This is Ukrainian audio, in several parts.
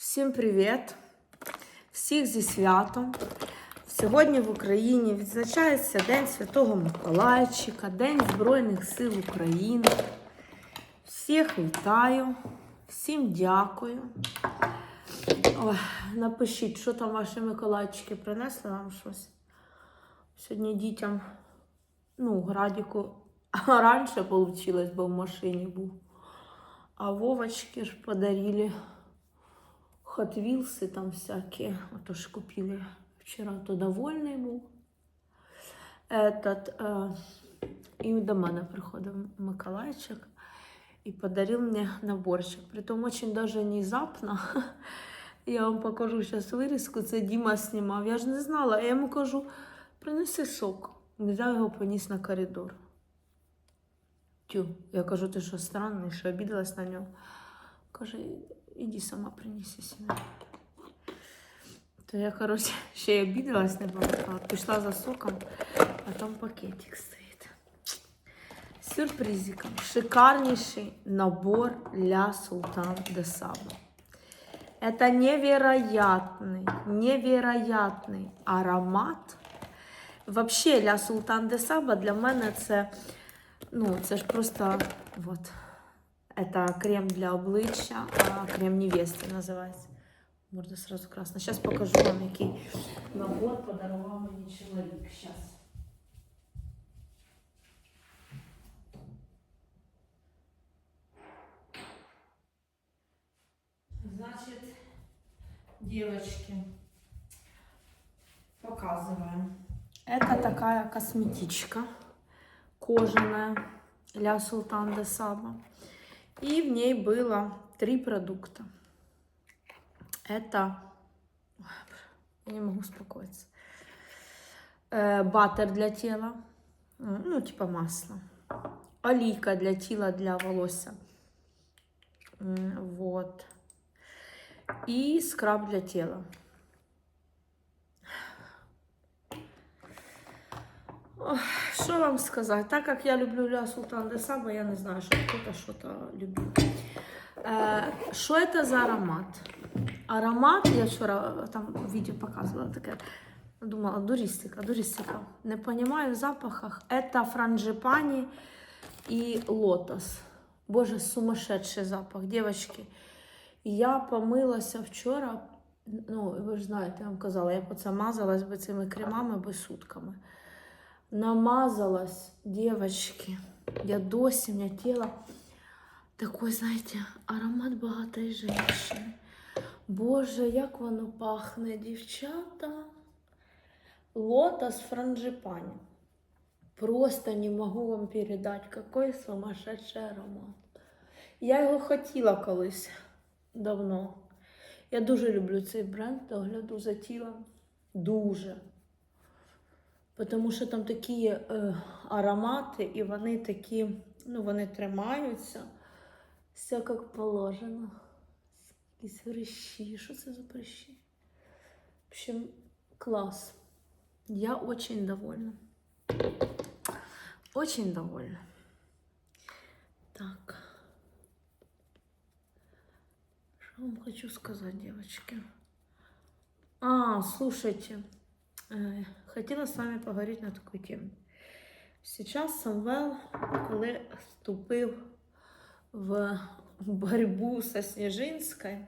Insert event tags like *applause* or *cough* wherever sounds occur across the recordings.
Всім привіт! Всіх зі святом! Сьогодні в Україні відзначається День Святого Миколайчика, День Збройних сил України. Всіх вітаю, всім дякую. Ой, напишіть, що там ваші Миколайчики принесли вам щось. Сьогодні дітям, ну, Градіку *laughs* раніше вийшло, бо в машині був. А Вовочки ж подарили Hot там всякие. Вот уж купили вчера, то довольний був. Этот, е, і до мене приходив Миколайчик і подарив мені наборчик. Притом очень даже внезапно. *laughs* Я вам покажу зараз вирізку. Це Діма знімав. Я ж не знала. Я йому кажу, принеси сок. Взяв його, поніс на коридор. Тю, я кажу, ти що странний, що обідалась на нього. Каже, іди сама принеси собі. То я, коротше, *laughs* ще й обідалась, не пам'ятала. Пішла за соком, а там пакетик стоїть. З Сюрпризиком. Шикарнейший набор для Султан де Саба. Это невероятный, невероятный аромат. Вообще, для Султан де Саба для мене це, ну, це ж просто вот. Это крем для обличчя, а крем невесты називається. Морда сразу красна. Сейчас покажу вам, який набор подарував мені чоловік. Сейчас. Значит, девочки, показываем. Это такая косметичка кожаная для Султан де Саба. И в ней было три продукта. Это... Я не могу успокоиться. Э, Баттер для тела. Ну, типа масло. Олійка для тіла, для волосся. М, Вот. И скраб для тела. Що вам сказати? Так як я люблю Ля Султан де я не знаю, що хто-то що-то любить. Е, Що це за аромат? Аромат, я вчора там відео показувала таке. Думала, дурістика, дурістика. Не розумію в запахах. Это франжипані і лотос. Боже, сумасшедший запах, дівчатки. Я помилася вчора. Ну, ви ж знаєте, я вам казала, я оце мазалась би цими кремами би сутками намазалась, девочки. Я досі, у меня тело такой, знаєте, аромат багатої женщини. Боже, як воно пахне, дівчата. Лотос франжипани. Просто не могу вам передать, какой сумасшедший аромат. Я його хотіла колись давно. Я дуже люблю цей бренд, догляду за тілом. Дуже. Тому що там такі е, аромати, і вони такі, ну, вони тримаються. Все як положено. Якісь прищі. Що це за прищі? В общем, клас. Я очень довольна. Очень довольна. Так. Что вам хочу сказать, девочки? А, слушайте. Е, Хотіла з вами поговорити на таку тему. Сейчас Самвел, коли вступив в борьбу со Снежинской,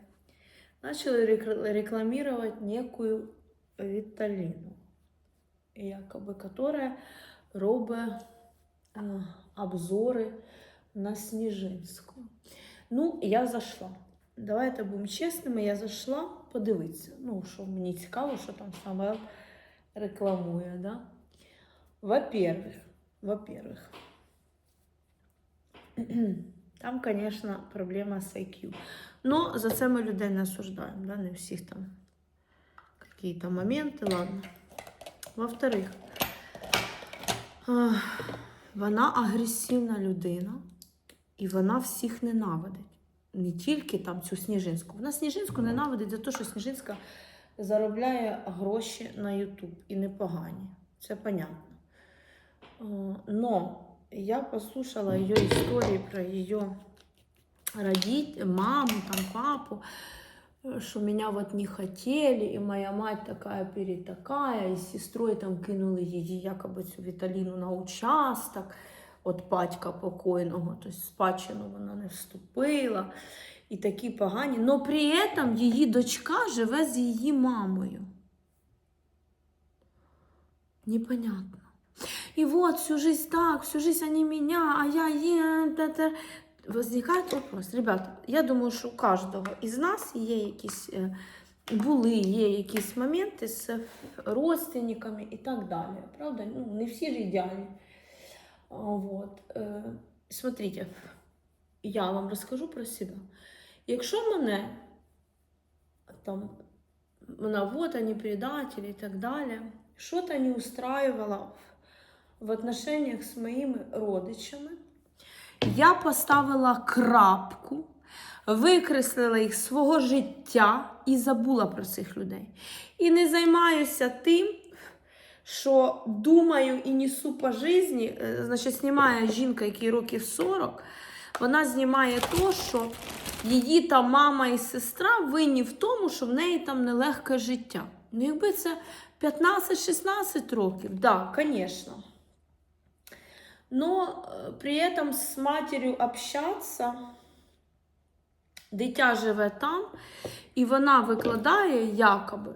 начали рек- рекламировать некую Виталину, якобы, которая робить е, обзори на Сніжинську. Ну, я зайшла. Давайте будемо чесними, я зайшла подивитися. Ну, що мені цікаво, що там Самвел рекламує, да? Во-первых, во-первых, *clears throat* там, конечно, проблема з IQ. Но за це ми людей не осуждаємо, да? не всіх там какие-то моменти, ладно. Во-вторых, а, вона агресивна людина, і вона всіх ненавидить. Не тільки там цю Сніжинську. Вона Сніжинську ненавидить за те, що Сніжинська заробляє гроші на YouTube і непогані. Це понятно. Е, Но я послушала ее истории про ее родить, маму, там, папу. э, что меня вот не хотели, и моя мать такая перетакая, и с сестрой там кинули її якоби цю Віталіну на участок от батька покойного, тобто спадщину вона не вступила. І такі погані. Но при этом її дочка живе з її мамою. Непонятно. И вот всю жизнь так, всю жизнь они меня, а я е. Возникает вопрос. Ребята, я думаю, що у кожного із нас є якісь е, були, є якісь моменти з родственниками і так далі. Правда? Ну, не всі ж ідеальні. Вот. Е, Смотрите, я вам розкажу про себе. Якщо мене там мене вот они предатели і так далі, що-то не устраивало в отношениях з моїми родичами, я поставила крапку, викреслила їх свого життя і забула про цих людей. І не займаюся тим, що думаю і несу по житті, е, значить, знімає жінка, якій років 40, вона знімає то, що її там мама і сестра винні в тому, що в неї там нелегке життя. Ну, якби це 15-16 років, да, звісно. Но э, при этом з матір'ю общатися, дитя живе там, і вона викладає якоби,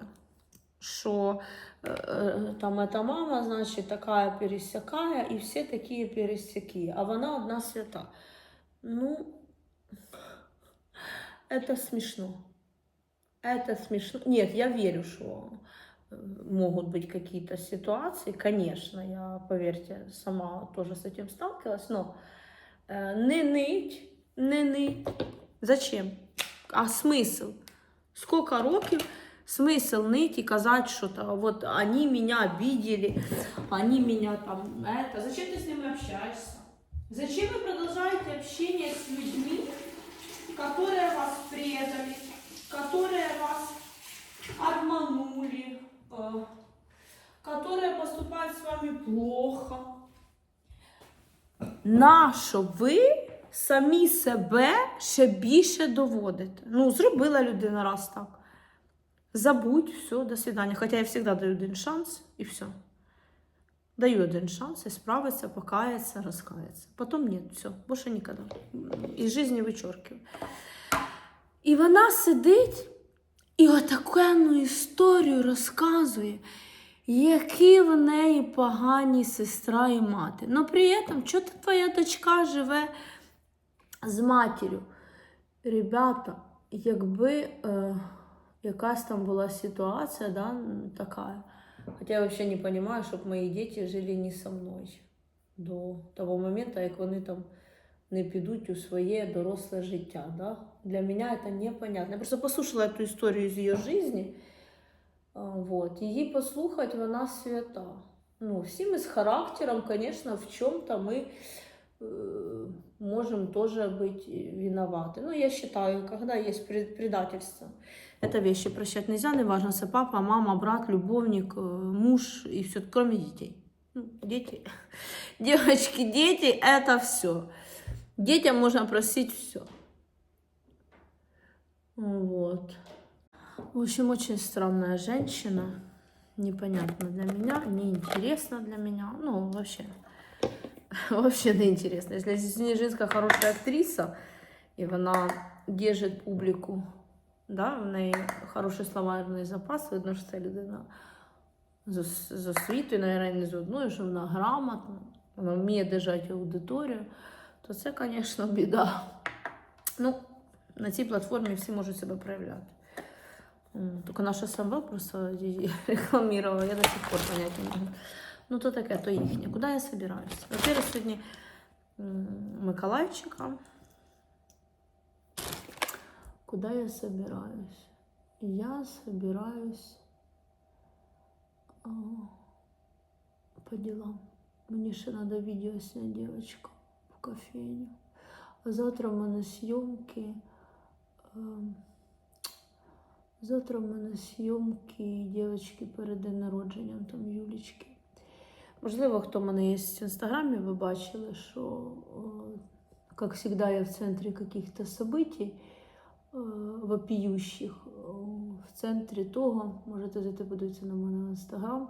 що е, е, там эта мама, значить, така пересякає, і всі такі пересякі, а вона одна свята. Ну, это смешно. Это смешно. Нет, я верю, что э, могут быть какие-то ситуации. Конечно, я, поверьте, сама тоже с этим сталкивалась, но э, не ныть, не ныть. Зачем? А смысл? Сколько років смысл ныть и казать что-то, вот они меня обидели, они меня там это. Зачем ты с ними общаешься? Зачем вы продолжаете с людьми, которые вас предали, которые вас обманули, э, которые поступают с вами плохо. Нащо ви самі себе ще більше доводите? Ну, зробила людина раз так. Забудь, все, до свидания. Хоча я завжди даю один шанс і все. Даю один шанс исправиться, покаяться, раскаяться. Потом нет, все, больше никогда. Із жизни вичоркую. І вона сидить і отаку історію розказує, які в неї погані сестра і мати. Но при этом, чого твоя дочка живе з матір'ю? Ребята, якби е, якась там була ситуація, да, така. Хотя я вообще не понимаю, щоб мої діти жили не со мною до того моменту, як вони там не підуть у своє доросле життя. Да? Для мене це непонятно. Я просто послушала цю історію з її житті. А, Вот. Її послухати, вона свята. Ну, всі ми з характером, звісно, в чому-то ми э, можем тоже быть виноваты. Ну, я считаю, когда есть пред- предательство, это вещи прощать нельзя, неважно, это папа, мама, брат, любовник, э, муж и все, кроме детей. Ну, дети, *laughs* девочки, дети, это все. Детям можно простить все. Вот. В общем, очень странная женщина. Непонятно для меня, неинтересно для меня. Ну, вообще, *laughs* вообще неинтересно. Если Снежинская хорошая актриса, и она держит публику, да, в неї хороший словарний запас, видно, що це людина з, ос- з освітою, навіть не з одною, що вона грамотна, вона вміє держати аудиторію, то це, звісно, біда. Ну, на цій платформі всі можуть себе проявляти. М, Тільки наша СМВ просто *laughs* її рекламувала, я до сих пор понять не можу. Ну, то таке, то їхнє. Куди я собираюсь? Во-первых, сьогодні м, Миколайчика. Куда я собираюсь? Я собираюсь а, по делам. Мне ще надо видео снять, девочка, в кофейню. А завтра в мене зйомки. ем, Завтра в мене зйомки дівчинки перед день народженням там Юлічки. Можливо, хто в мене є в інстаграмі, ви бачили, що, як завжди, я в центрі каких-то событий э, вопиющих. центрі того, можете зайти подивитися на мене в інстаграм.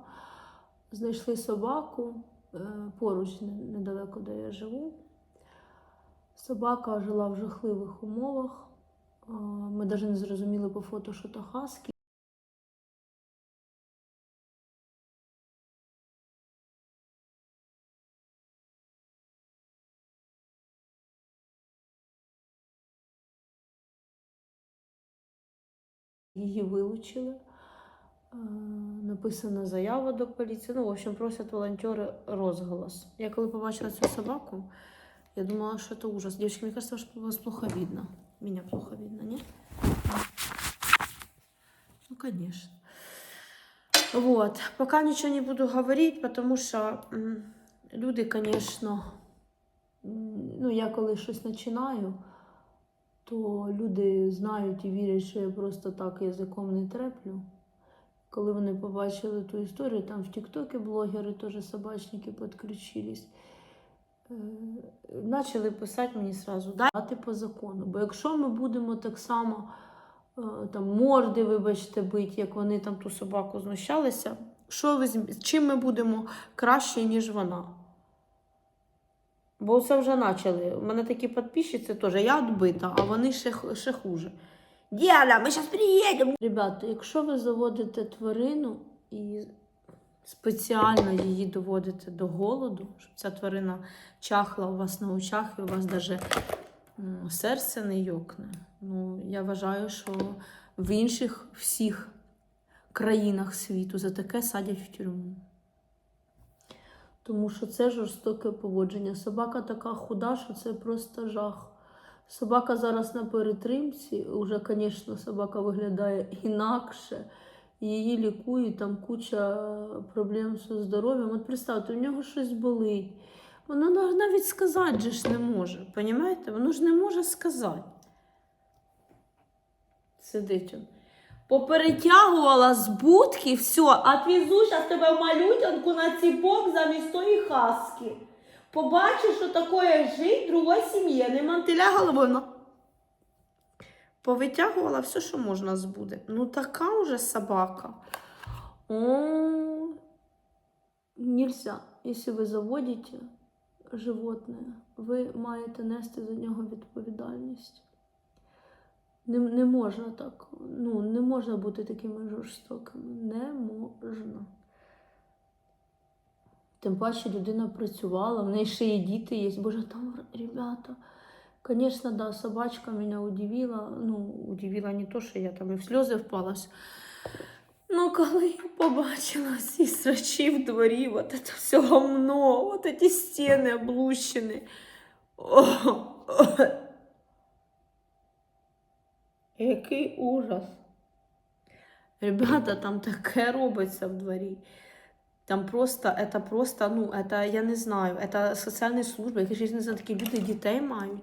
Знайшли собаку е, поруч недалеко, де я живу. Собака жила в жахливих умовах. Е, Ми навіть не зрозуміли по фото, що то хаски. Її вилучили. Е, Написана заява до поліції. Ну, в общем, просять волонтери розголос. Я коли побачила цю собаку, я думала, что это ужас. Девочки, мне кажется, что вас плохо видно. Меня плохо видно, нет? Ну, конечно. Вот. Пока ничего не буду говорить, потому что люди, конечно, ну, я коли щось починаю, то люди знають і вірять, що я просто так язиком не треплю. Коли вони побачили ту історію, там в Тіктокі блогери теж собачники підключились. Почали писати мені сразу дати по закону. Бо якщо ми будемо так само е, там морди, вибачте, бити, як вони там ту собаку знущалися, що ви чим ми будемо краще, ніж вона? Бо це вже почали. У мене такі підписчиці теж, я відбита, а вони ще, ще хуже. Діана, ми зараз приїдемо. Ребята, якщо ви заводите тварину і спеціально її доводите до голоду, щоб ця тварина чахла у вас на очах, і у вас навіть серце не йокне. Ну, я вважаю, що в інших всіх країнах світу за таке садять в тюрму. Тому що це жорстоке поводження. Собака така худа, що це просто жах. Собака зараз на перетримці, уже, звісно, собака виглядає інакше. Її лікують, там куча проблем зі здоров'ям. От представте, у нього щось болить. Воно навіть сказати же ж не може. Понімаєте? Воно ж не може сказати. Сидить. Поперетягувала з будки, все, отвезу зараз тебе малютянку на ціпок замість тої хаски. Побачиш, що таке жить в другій сім'ї, не мантиля головою. но- Повитягувала все, що можна з буде. Ну така уже собака. О, нельзя. Якщо ви заводите животне, ви маєте нести за нього відповідальність. Не, не можна так. Ну, не можна бути такими жорстокими. Не можна. Тим паче людина працювала, в неї ще є діти є. Боже, там ребята. Конечно, да, собачка меня удивила. Ну, удивила не то, що я там і в сльози впалась. Ну, коли я побачила ці срачі в дворі, от це все гомно, от ці стіни облущені. О, о. Який ужас. Ребята, там таке робиться в дворі. Там просто, это просто, ну, это, я не знаю, это соціальні служби, якісь, не знаю, такі люди дітей мають.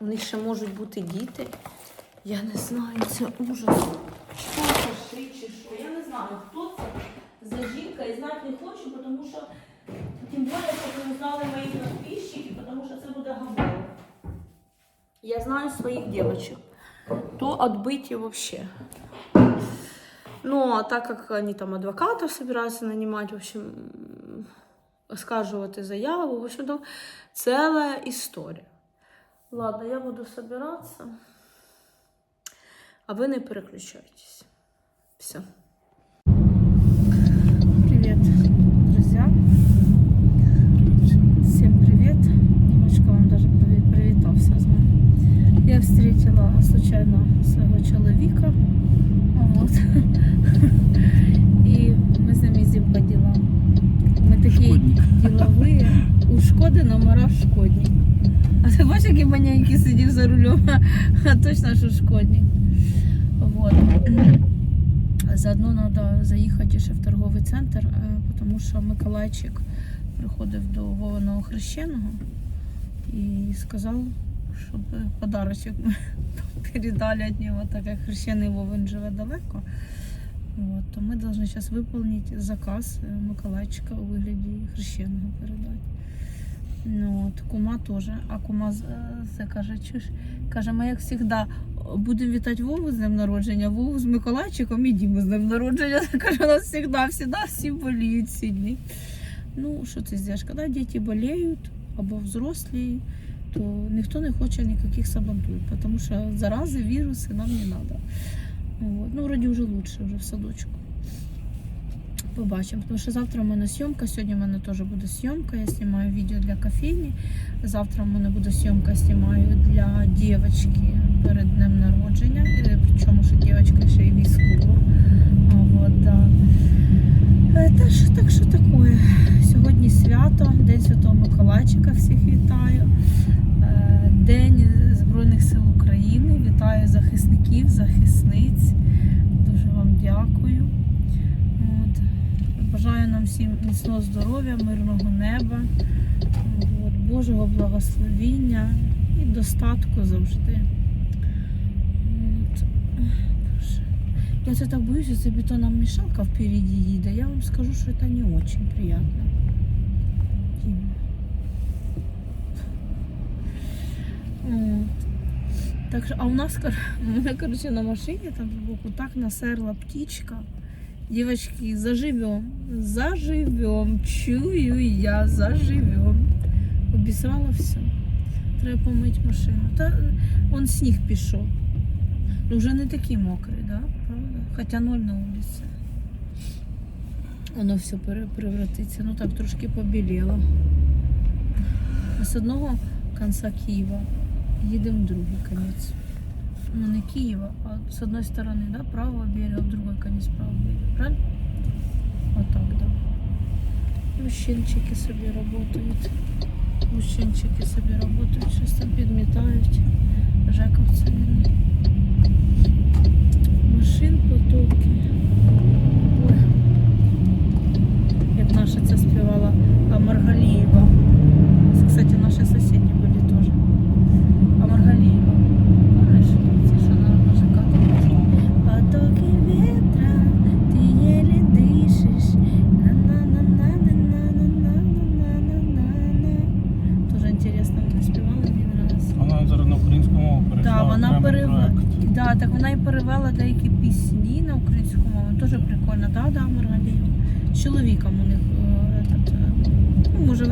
У них ще можуть бути діти. Я не знаю, це ужас. Що це ши чи що? Я не знаю, хто це за жінка і знати не хочу, тому що тим більше, щоб не знали мої підписчики, тому що це буде габел. Я знаю своїх дівчат. То отбытие вообще. Ну, а так как они там адвокатов собираются нанимать, в общем, м, оскаржувати заяву, в общем, там целая история. Ладно, я буду собираться. А вы не переключайтесь. Все. Привет, друзья. Всем привет. Немножко вам даже приві- привітався з вами. Я встретила случайно свого чоловіка. Вот. І ми з ним їздимо по ділам. Ми такі ділові. У Шкоди номера шкодні. А ти бачиш, який маленький сидів за рулем, а точно, що шкодні. Вот. Заодно треба заїхати ще в торговий центр, е, тому що Миколайчик приходив до Вованого хрещеного і сказав, щоб подарочок ми *laughs* передали від нього, так як хрещений Вовин живе далеко. Вот, то ми повинні зараз виконати заказ е, Миколайчика у вигляді хрещеного передати. Ну, от, кума теж. А кума е, це каже, чуєш, каже, ми як завжди будемо вітати Вову з днем народження, Вову з Миколайчиком і Діму з днем народження. *laughs* Каже, у нас завжди, завжди всі боліють ці дні. Ну, що це зробиш? Коли діти боліють або взрослі, то ніхто не хоче ніяких сабантуй, тому що зарази, віруси нам не треба. Вот. Ну, вроді вже лучше, вже в садочку. Побачимо, тому що завтра в мене зйомка, сьогодні в мене теж буде зйомка. Я знімаю відео для кофейні. Завтра в мене буде зйомка, знімаю для дівчинки перед днем народження. Е, Причому, що дівчинка ще й військова. Вот, да. Е, Та що, так що таке? Сьогодні свято, День Святого Миколайчика, всіх вітаю. Е, День Збройних сил України. Вітаю захисників, захисниць. Дуже вам дякую. От. Бажаю нам всім міцного здоров'я, мирного неба, Божого благословіння і достатку завжди. Я це так боюся, це бетонна мішалка впереді їде. Я вам скажу, що це не дуже приємно. Так що, а у нас, кор- у мене, короче, на машині там збоку так насерла птичка. Девочки, заживем, заживем, чую я, заживем. Обісрала все. Треба помити машину. Та он сніг пішов. Ну, вже не такий мокрий, да? правда? Хоча ноль на вулиці. Воно все пере- превратиться. Ну так трошки побіліло. З одного кінця Києва їдемо в другий кінець. Ну не Киева, а с одной стороны, да, правого берега, в другой конец правого берега, правильно? Вот так, да. Мужчинчики собі работают. Мужчинчики собі работают, щось там підмітають.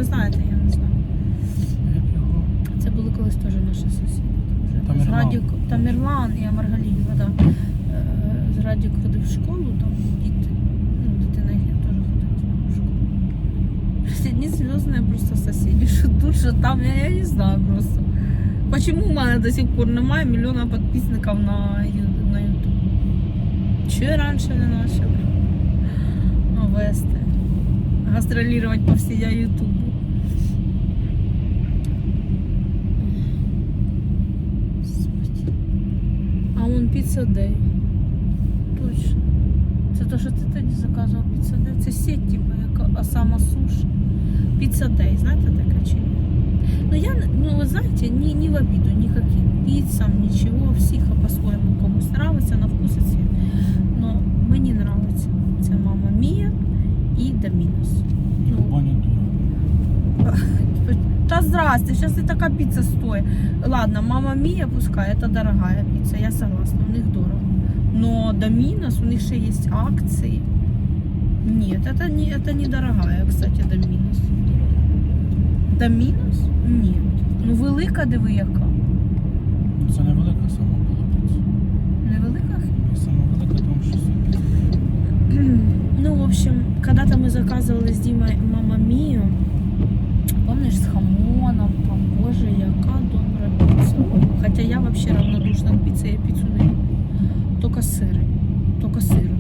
Ви знаєте, я не знаю. Це були колись теж наші сусіди. Вже. З Тамерлан. Радіку, Тамерлан і Маргалієва, да. Е, З Радіку ходив в школу, там діти, ну, дитина їхня теж ходила з нами в школу. Одні зв'язні просто сусіди, що тут, що там, я, я не знаю просто. Почему у мене до сих пор немає мільйона підписників на, Ю- на YouTube? Чого я раніше не почала вести? Гастролювати по всій Ютубу. А он піца Дей. Точно. Це то, що ти тоді заказував піца Дей. Це сеть, типу, як Осама Суші. Піца Дей, знаєте таке чи ні? Ну я, ну вы знаете, не, не в обиду никаким пиццам, ничего, всіх по-своєму комусь нравится, на вкус и цвет. Но мені нравится. Це мама Мія і Домінос. І в баню дура Та здрасте, сейчас и така пицца стоит. Ладно, мама Мия пускай, это дорогая пицца, я согласна, у них дорого. Но Доминос, у них ще есть акции. Нет, это не, это не дорогая, кстати, Доминос. Доминос? Нет. Ну велика диви яка. Це не велика сама була піца. Невелика? Сама велика, тому що піца. Ну, в общем, когда-то мы заказывали с Димой Мама Мию. Помнишь, с хамоном, там, Боже, яка добра пицца. Хотя я вообще равнодушна к пицце, я пиццу не люблю. Только сыры, только сыром.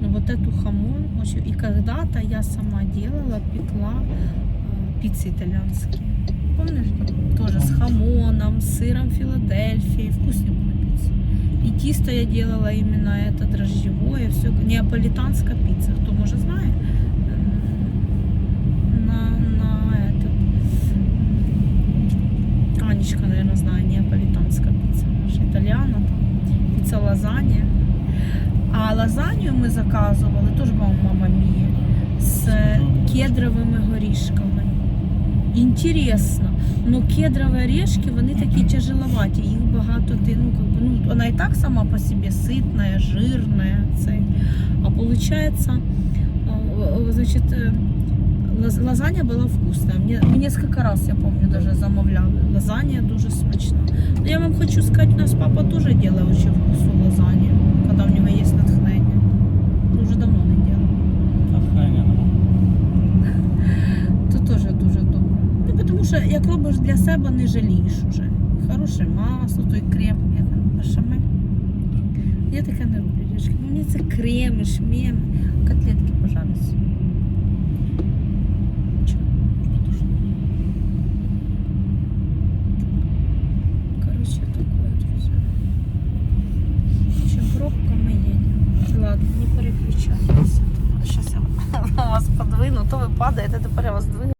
Но вот эту хамон, очень... и когда-то я сама делала, пекла э, пиццы итальянские. Помнишь? Тоже с хамоном, с сыром Филадельфии. Вкуснее была пицца. И тесто я делала именно это дрожжевое, все неаполитанская пицца, кто может знает. М, На, на этот м, Анечка, наверное, знает неаполитанская пицца наша итальяна, там, пицца лазанья. А лазанью мы заказывали, тоже, по-моему, мама Мия, с кедровыми горішками Інтересно. Ну, кедрові орешки, вони такі тяжеловаті, їх багато ти, ну, как бы, ну, вона і так сама по собі ситна, жирна, цей. А получается, э, значит, э, лаз- лазанья была вкусная. Мне, мы несколько раз, я помню, даже замовляли. Лазанья дуже смачна. Но я вам хочу сказать, у нас папа тоже делает очень вкусную лазанью, когда у него есть що як робиш для себе, не жалієш уже. Хороше масло, той крем, як там, бешамель. Я таке не роблю, дівчатки. Ну, мені це креми, шмеми, котлетки, пожалуйста. Короче, такое, друзья. Общем, пробка мы едем. Ладно, не переключайтесь. Сейчас я *laughs* вас подвину, то ви падаєте, тепер я вас двину.